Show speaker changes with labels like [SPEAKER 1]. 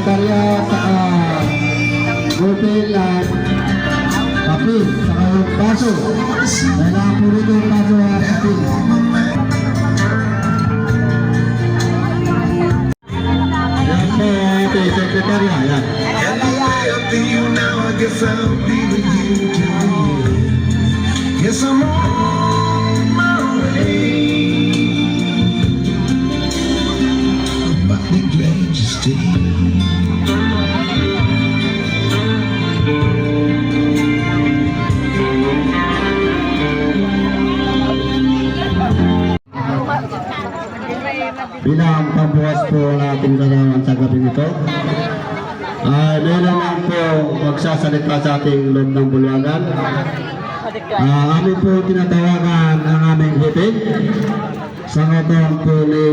[SPEAKER 1] sekretarya sa Gopil at Kapil, saka yung kaso. Kailangan po rito yung kaso at Kapil. Yan po. Yan.
[SPEAKER 2] To you now. I guess I'll be with you the end. Yes, I'm on my way. But be glad you stayed.
[SPEAKER 1] Bilang pambukas po ng ating larawan sa gabi nito. Ay meron lang po magsasalita sa ating loob ng bulwagan. Ah, amin po tinatawagan ang aming hipid sa ngotong po ni